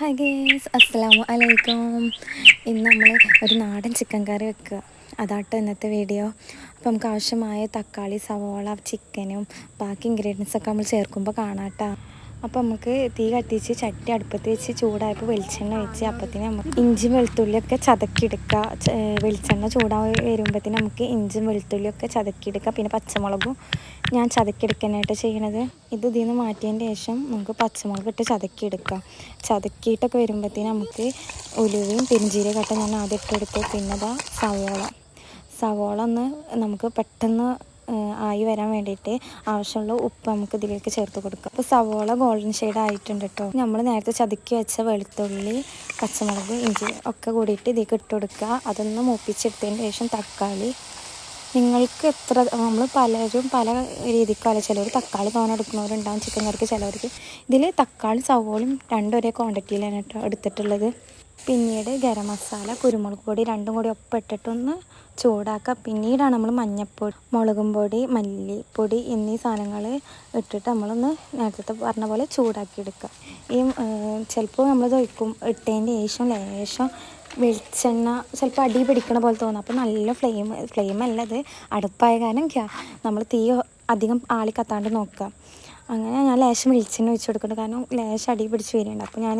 Hi guys അസ്സലാമു അലൈക്കും ഇന്ന് നമ്മൾ ഒരു നാടൻ ചിക്കൻ കറി വെക്കുക. അതാട്ടോ ഇന്നത്തെ വീഡിയോ അപ്പോൾ നമുക്ക് ആവശ്യമായ തക്കാളി സവോള ചിക്കനും ബാക്കി ഇൻഗ്രീഡിയൻസ് ഒക്കെ നമ്മൾ ചേർക്കുമ്പോൾ കാണാട്ടോ. അപ്പോൾ നമുക്ക് തീ കത്തിച്ച് ചട്ടി അടുപ്പത്ത് വെച്ച് ചൂടായപ്പോൾ വെളിച്ചെണ്ണ വെച്ച് അപ്പത്തിന് നമുക്ക് ഇഞ്ചും വെളുത്തുള്ളിയൊക്കെ ചതക്കിയെടുക്കുക. വെളിച്ചെണ്ണ ചൂടാ വരുമ്പോഴത്തേന് നമുക്ക് ഇഞ്ചും വെളുത്തുള്ളിയൊക്കെ ചതക്കിയെടുക്കുക. പിന്നെ പച്ചമുളകും ഞാൻ ചതക്കിയെടുക്കാനായിട്ട് ചെയ്യണത്. ഇത് ഇതിൽ നിന്ന് മാറ്റിയതിന് ശേഷം നമുക്ക് പച്ചമുളക് ഇട്ട് ചതക്കിയെടുക്കാം. ചതക്കിയിട്ടൊക്കെ വരുമ്പോഴത്തേന് നമുക്ക് ഉലുവയും പെരിഞ്ചീരകട്ട ഞാൻ ആദ്യം ഇട്ടെടുത്തു പിന്നെ അതാ സവോള. സവോള ഒന്ന് നമുക്ക് പെട്ടെന്ന് ആയി വരാൻ വേണ്ടിയിട്ട് ആവശ്യമുള്ള ഉപ്പ് നമുക്ക് ഇതിലേക്ക് ചേർത്ത് കൊടുക്കാം. അപ്പോൾ സവോള ഗോൾഡൻ ഷെയ്ഡ് ആയിട്ടുണ്ട് കേട്ടോ. നമ്മൾ നേരത്തെ ചതുക്കി വെച്ച വെളുത്തുള്ളി പച്ചമുളക് ഇഞ്ചി ഒക്കെ കൂടിയിട്ട് ഇതിലേക്ക് ഇട്ട് കൊടുക്കുക. അതൊന്ന് മൂപ്പിച്ചെടുത്തതിന് ശേഷം തക്കാളി നിങ്ങൾക്ക് എത്ര നമ്മൾ പലരും പല രീതിക്കല്ല ചിലർ തക്കാളി തോനെ എടുക്കുന്നവരുണ്ടാവും ചിക്കൻ കറിക്ക് ചിലവർക്ക്. ഇതിൽ തക്കാളി സവോളയും രണ്ടും ഒരേ ക്വാണ്ടിറ്റിയിലാണ് കേട്ടോ എടുത്തിട്ടുള്ളത്. പിന്നീട് ഗരം മസാല കുരുമുളക് പൊടി രണ്ടും കൂടി ഒപ്പം ഇട്ടിട്ടൊന്ന് ചൂടാക്കുക പിന്നീടാണ് നമ്മൾ മഞ്ഞൾപ്പൊടി മുളകും പൊടി മല്ലിപ്പൊടി എന്നീ സാധനങ്ങൾ ഇട്ടിട്ട് നമ്മളൊന്ന് നേരത്തെ പറഞ്ഞ പോലെ ചൂടാക്കി എടുക്കുക ഈ ചിലപ്പോൾ നമ്മൾ ഒഴിക്കും ഇട്ടതിന്റെ ശേഷം ലേശം വെളിച്ചെണ്ണ ചിലപ്പോൾ അടി പിടിക്കണ പോലെ തോന്നും. അപ്പോൾ നല്ല ഫ്ലെയിം ഫ്ലെയിം അല്ല ഇത്. അടുപ്പായ കാരണം നമ്മൾ തീ അധികം ആളി കത്താണ്ട് നോക്കുക അങ്ങനെ ഞാൻ ലേശം വെളിച്ചെണ്ണ ഒഴിച്ച് കൊടുക്കുന്നുണ്ട് കാരണം ലേശം അടി പിടിച്ച് വരുന്നുണ്ട് അപ്പോൾ ഞാൻ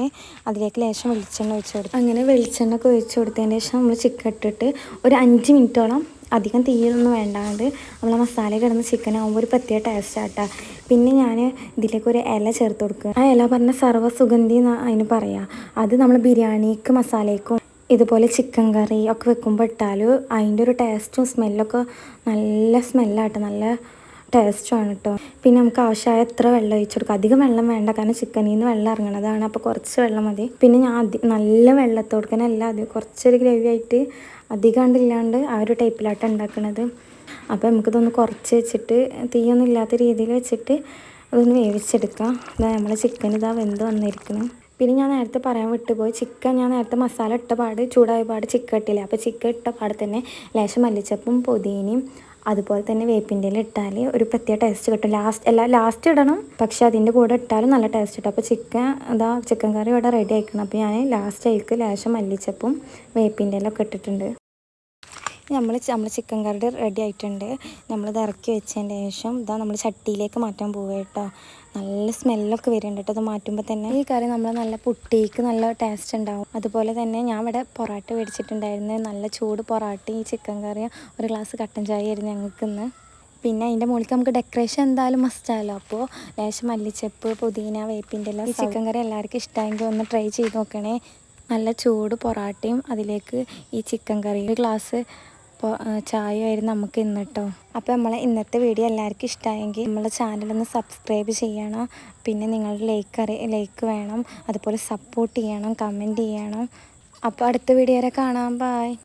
അതിലേക്ക് ലേശം വെളിച്ചെണ്ണ ഒഴിച്ച് കൊടുത്തു. അങ്ങനെ വെളിച്ചെണ്ണ ഒക്കെ ഒഴിച്ച് കൊടുത്തതിന് ശേഷം നമ്മൾ ചിക്കൻ ഇട്ടിട്ട് ഒരു അഞ്ച് മിനിറ്റോളം അധികം തീയൊന്നും വേണ്ടാണ്ട് നമ്മൾ മസാല കിടന്ന് ചിക്കൻ ആകുമ്പോൾ ഒരു പ്രത്യേക ടേസ്റ്റ് ആട്ടാ പിന്നെ ഞാൻ ഇതിലേക്ക് ഒരു ഇല ചേർത്ത് കൊടുക്കുക. ആ ഇല പറഞ്ഞ സർവസുഗന്ധി എന്ന് അതിന് പറയാം. അത് നമ്മൾ ബിരിയാണിക്ക് മസാലയ്ക്കും ഇതുപോലെ ചിക്കൻ കറി ഒക്കെ വെക്കുമ്പോൾ ഇട്ടാൽ അതിന്റെ ഒരു ടേസ്റ്റും സ്മെല്ലൊക്കെ നല്ല സ്മെല്ലാട്ടോ നല്ല ടേസ്റ്റുമാണ് കേട്ടോ പിന്നെ നമുക്ക് ആവശ്യമായ എത്ര വെള്ളം ഒഴിച്ചു കൊടുക്കുക അധികം വെള്ളം വേണ്ട കാരണം ചിക്കനിൽ നിന്ന് വെള്ളം ഇറങ്ങണതാണ് അപ്പോൾ കുറച്ച് വെള്ളം മതി. പിന്നെ ഞാൻ നല്ല അധി നല്ല അല്ല അത് കുറച്ചൊരു ഗ്രേവി ആയിട്ട് അധികം ഇല്ലാണ്ട് ആ ഒരു ടൈപ്പിലായിട്ട് ഉണ്ടാക്കുന്നത് അപ്പോൾ നമുക്കിതൊന്ന് കുറച്ച് വെച്ചിട്ട് തീയൊന്നും ഇല്ലാത്ത രീതിയിൽ വെച്ചിട്ട് അതൊന്ന് വേവിച്ചെടുക്കാം. ഇതാ നമ്മളെ ചിക്കൻ ഇതാ വെന്ത് വന്നിരിക്കണം. പിന്നെ ഞാൻ നേരത്തെ പറയാൻ വിട്ടുപോയി ചിക്കൻ ഞാൻ നേരത്തെ മസാല ഇട്ട പാട് ചൂടായ പാട് ചിക്കൻ ഇട്ടില്ല. അപ്പോൾ ചിക്കൻ ഇട്ട പാട് തന്നെ ലേശം മല്ലിച്ചപ്പും പുതിനയും അതുപോലെ തന്നെ വേപ്പിന്റെ ഇട്ടാൽ ഒരു പ്രത്യേക ടേസ്റ്റ് കിട്ടും. ലാസ്റ്റ് അല്ല ലാസ്റ്റ് ഇടണം. പക്ഷെ അതിന്റെ കൂടെ ഇട്ടാലും നല്ല ടേസ്റ്റ് കിട്ടും. അപ്പോൾ ചിക്കൻ അതാ ചിക്കൻ കറി ഇവിടെ റെഡി ആയിക്കണം. അപ്പോൾ ഞാൻ ലാസ്റ്റ് ആയിക്ക് ലേശം മല്ലിച്ചപ്പും വേപ്പിന്റെ ഇലൊക്കെ ഇട്ടിട്ടുണ്ട്. നമ്മൾ നമ്മൾ ചിക്കൻ കറി റെഡി ആയിട്ടുണ്ട്. നമ്മളിത് ഇറക്കി വെച്ചതിന് ശേഷം ഇതാ നമ്മൾ ചട്ടിയിലേക്ക് മാറ്റാൻ പോവുക കേട്ടോ. നല്ല സ്മെല്ലൊക്കെ വരുന്നുണ്ട് കേട്ടോ. അത് മാറ്റുമ്പോൾ തന്നെ ഈ കറി നമ്മൾ നല്ല പുട്ടിക്ക് നല്ല ടേസ്റ്റ് ഉണ്ടാവും. അതുപോലെ തന്നെ ഞാൻ ഇവിടെ പൊറാട്ട മേടിച്ചിട്ടുണ്ടായിരുന്നു. നല്ല ചൂട് പൊറാട്ടയും ഈ ചിക്കൻ കറിയും ഒരു ഗ്ലാസ് കട്ടൻ ചായ ആയിരുന്നു ഞങ്ങൾക്ക് ഇന്ന്. പിന്നെ അതിന്റെ മുകളിൽ നമുക്ക് ഡെക്കറേഷൻ എന്തായാലും മസ്റ്റാലോ അപ്പോൾ ലേശം മല്ലിച്ചപ്പ് പുതിന വേപ്പിന്റെ എല്ലാം ഈ ചിക്കൻ കറി എല്ലാവർക്കും ഇഷ്ടമെങ്കിൽ ഒന്ന് ട്രൈ ചെയ്ത് നോക്കണേ. നല്ല ചൂട് പൊറാട്ടയും അതിലേക്ക് ഈ ചിക്കൻ കറി ഒരു ഗ്ലാസ് ചായയായിരുന്നു നമുക്ക് ഇന്ന് കേട്ടോ അപ്പോൾ നമ്മളെ ഇന്നത്തെ വീഡിയോ എല്ലാവർക്കും ഇഷ്ടമായെങ്കിൽ നമ്മളെ ചാനലൊന്ന് സബ്സ്ക്രൈബ് ചെയ്യണം. പിന്നെ നിങ്ങളുടെ ലൈക്ക് അറി ലൈക്ക് വേണം. അതുപോലെ സപ്പോർട്ട് ചെയ്യണം കമന്റ് ചെയ്യണം. അപ്പോൾ അടുത്ത വീഡിയോ വരെ കാണാം. ബായ്